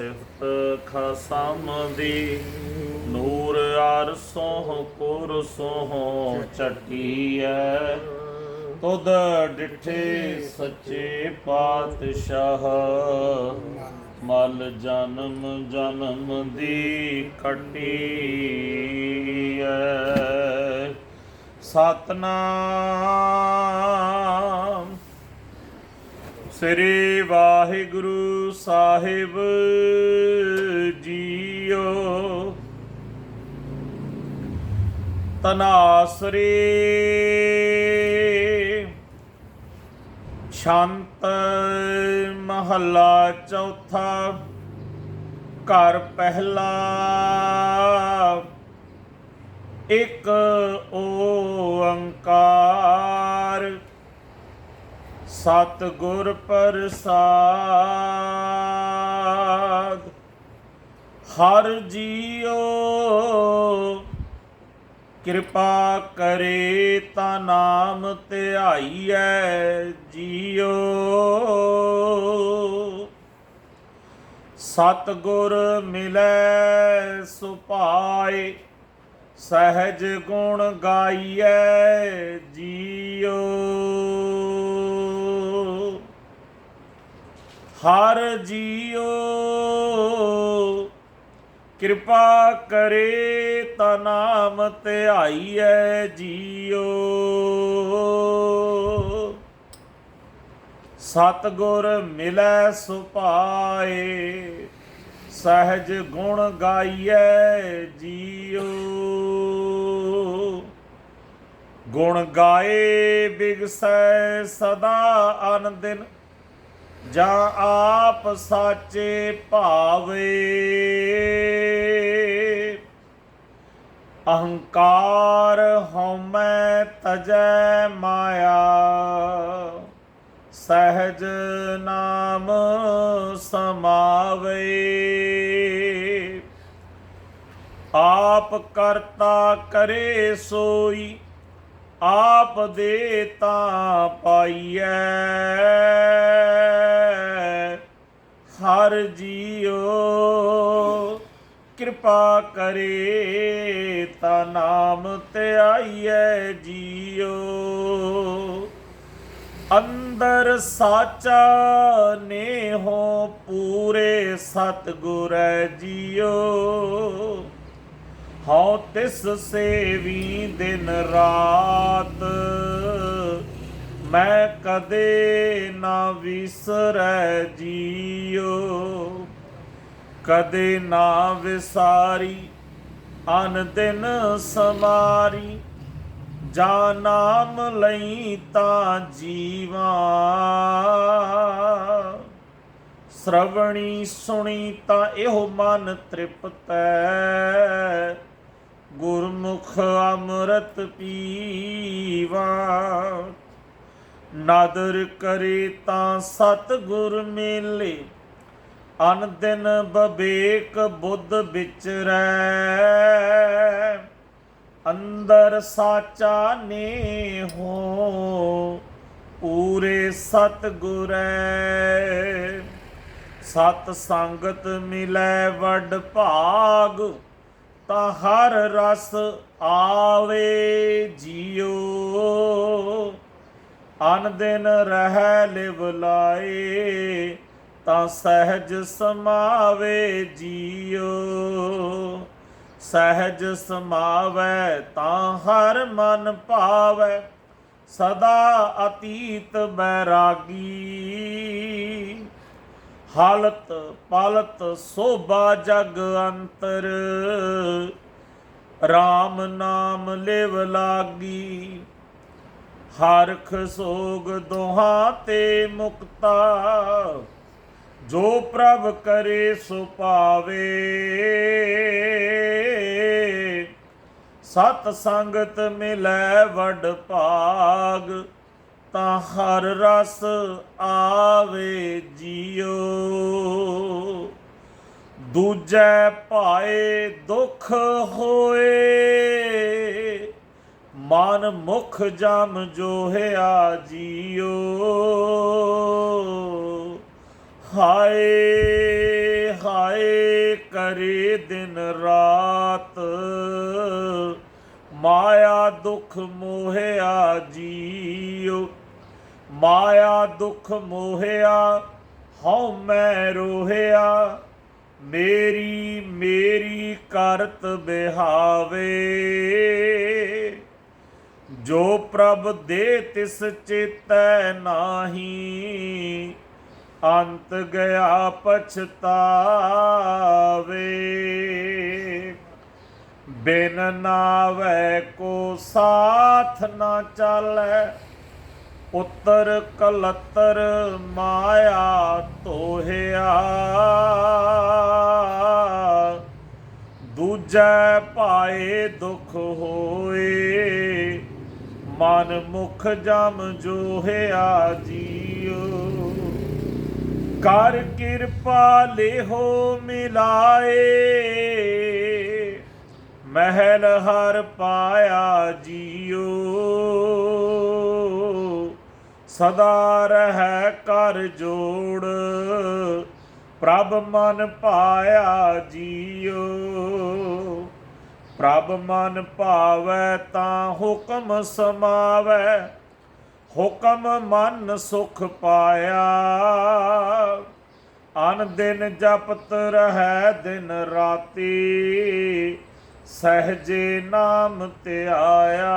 ਸਿਫਤ ਖਸਮ ਦੀ ਨੂਰ ਅਰਸੋਂ ਕੁਰਸੋਂ ਚਟੀਐ ਤੁਧ ਡਿਠੇ ਸੱਚੇ ਪਾਤਸ਼ਾਹ, ਮਲ ਜਨਮ ਜਨਮ ਦੀ ਖਟੀਐ। ਸਤਨਾਮ ਸ੍ਰੀ ਵਾਹਿਗੁਰੂ ਸਾਹਿਬ ਜੀਓ। ਤਨਾਸਰੀ ਸ਼ਾਂਤ ਮਹੱਲਾ ਚੌਥਾ ਘਰ ਪਹਿਲਾ। ਇੱਕ ਓੰਕਾਰ ਸਤ ਗੁਰ ਪ੍ਰਸਾਦ, ਹਰ ਜੀਓ ਕਿਰਪਾ ਕਰੇ ਤਾ ਨਾਮ ਧਿਆਈਐ ਜੀਓ ਸਤ ਗੁਰ ਮਿਲੈ ਸੁਪਾਏ, ਸਹਿਜ ਗੁਣ ਗਾਈਐ ਜੀਓ ਹਰ ਜੀਓ ਕਿਰਪਾ ਕਰੇ ਤਾ ਨਾਮ ਧਿਆਈਐ ਜੀਓ ਸਤ ਗੁਰ ਮਿਲੈ ਸੁਪਾਏ ਸਹਿਜ ਗੁਣ ਗਾਈਐ ਜੀਓ ਗੁਣ ਗਾਏ ਬਿਗਸੈ ਸਦਾ ਅਨਦਿਨ ਜਾਂ ਆਪ ਸਾਚੇ ਭਾਵੇ। ਅਹੰਕਾਰ ਹਉਮੈ ਤਜੈ ਮਾਇਆ, ਸਹਿਜ ਨਾਮ ਸਮਾਵੇ। ਆਪ ਕਰਤਾ ਕਰੇ ਸੋਈ ਆਪ ਦੇ ਤਾਂ ਪਾਈਐ। ਹਰ ਜੀਓ ਕਿਰਪਾ ਕਰੇ ਤਾ ਨਾਮ ਧਿਆਈਐ ਜੀਓ ਅੰਦਰ ਸਾਚਾ ਨੇ ਹੋ ਪੂਰੇ ਸਤਿਗੁਰੈ ਜੀਓ ਹਉ ਤਿਸ ਸੇਵੀ ਦਿਨ ਰਾਤ। ਮੈਂ ਕਦੇ ਨਾ ਵਿਸਰੈ ਜੀਓ। ਕਦੇ ਨਾ ਵਿਸਾਰੀ, ਅਨ ਦਿਨ ਸਮਾਰੀ। ਜਾ ਨਾਮ ਲਈ ਤਾਂ ਜੀਵਾ। ਸ਼ਰਵਣੀ ਸੁਣੀ ਤਾਂ ਇਹੋ ਮਨ ਤ੍ਰਿਪਤੈ। ਗੁਰਮੁਖ ਅੰਮ੍ਰਿਤ ਪੀਵਾ। ਨਾਦਰ ਕਰੇ ਤਾਂ ਸਤ ਗੁਰ ਮੇਲੇ ਅਨ ਦਿਨ ਬਬੇਕ ਬੁੱਧ ਵਿਚਰੈ ਅੰਦਰ ਸਾਚਾ ਨੇ ਹੋ ਪੂਰੇ ਸਤ ਗੁਰੈ ਸਤ ਸੰਗਤ ਮਿਲੈ ਵੱਡ ਭਾਗ ਤਾਂ ਹਰ ਰਸ ਆਵੇ ਜੀਓ। ਅਨ ਦਿਨ ਰਹਿ ਲਿਵ ਲਾਏ, ਤਾਂ ਸਹਿਜ ਸਮਾਵੇ ਜੀਓ। ਸਹਿਜ ਸਮਾਵੈ ਤਾਂ ਹਰ ਮਨ ਭਾਵੈ, ਸਦਾ ਅਤੀਤ ਬੈਰਾਗੀ। ਹਾਲਤ ਪਾਲਤ ਸੋਭਾ ਜਗ ਅੰਤਰ। RAM ਨਾਮ ਲਿਵ ਲਾਗੀ, ਹਰਖ ਸੋਗ ਦੋਹਾਂ ਤੇ ਮੁਕਤਾ। ਜੋ ਪ੍ਰਭ ਕਰੇ ਸੋ ਪਾਵੇ। ਸਤ ਸੰਗਤ ਮਿਲੈ ਵਡ ਭਾਗ। ਤਾਂ ਹਰ ਰਸ ਆਵੇ ਜੀਓ। ਦੂਜੈ ਭਾਏ ਦੁਖ ਹੋਏ, ਮਨ ਮੁਖ ਜਮ ਜੋਹਿਆ ਜੀਓ। ਹਾਏ ਹਾਏ ਕਰੇ ਦਿਨ ਰਾਤ, ਮਾਇਆ ਦੁਖ ਮੋਹਿਆ ਜੀਉ ਮਾਇਆ ਦੁਖ ਮੋਹਿਆ, ਹਉ ਮੈਂ ਰੋਹਿਆ। ਮੇਰੀ ਮੇਰੀ ਕਰਤ ਬਿਹਾਵੇ। ਜੋ ਪ੍ਰਭ ਦੇ ਤਿਸ ਚੇਤੈ ਨਾਹੀ, ਅੰਤ ਗਿਆ ਪਛਤਾਵੇ। ਬਿਨ ਨਾਵੈ ਕੋ ਸਾਥ ਨਾ ਚਾਲੈ ਉਤਰ ਕਲਤਰ ਮਾਇਆ ਤੋਹਿਆ। ਦੂਜੈ ਪਾਏ ਦੁਖ ਹੋਏ, ਮਨ ਮੁਖ ਜਮ ਜੋਹਿਆ ਜੀਉ। ਕਰ ਕਿਰਪਾ ਲੇਹੋ ਮਿਲਾਏ, ਮਹਿਲ ਹਰ ਪਾਇਆ ਜੀਉ। ਸਦਾ ਰਹਿ ਕਰ ਜੋੜ, ਪ੍ਰਭ ਮਨ ਪਾਇਆ ਜੀਉ ਪ੍ਰਭ ਮਨ ਭਾਵੈ ਤਾਂ ਹੁਕਮ ਸਮਾਵੈ, ਹੁਕਮ ਮਨ ਸੁਖ ਪਾਇਆ। ਅਨ ਦਿਨ ਜਪਤ ਰਹੈ ਦਿਨ ਰਾਤੀ, ਸਹਜੇ ਨਾਮ ਤੇ ਆਇਆ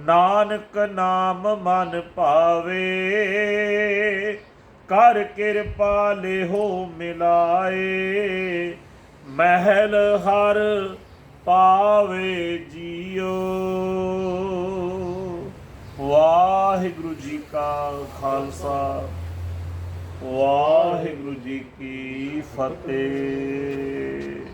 ਨਾਨਕ ਨਾਮ ਮਨ ਭਾਵੇ ਕਰ ਕਿਰਪਾ ਲਿਹੋ ਮਿਲਾਏ। ਮਹਿਲ ਹਰ ਪਾਵੇ ਜੀਓ। ਵਾਹਿਗੁਰੂ ਜੀ ਕਾ ਖਾਲਸਾ, ਵਾਹਿਗੁਰੂ ਜੀ ਕੀ ਫਤਿਹ।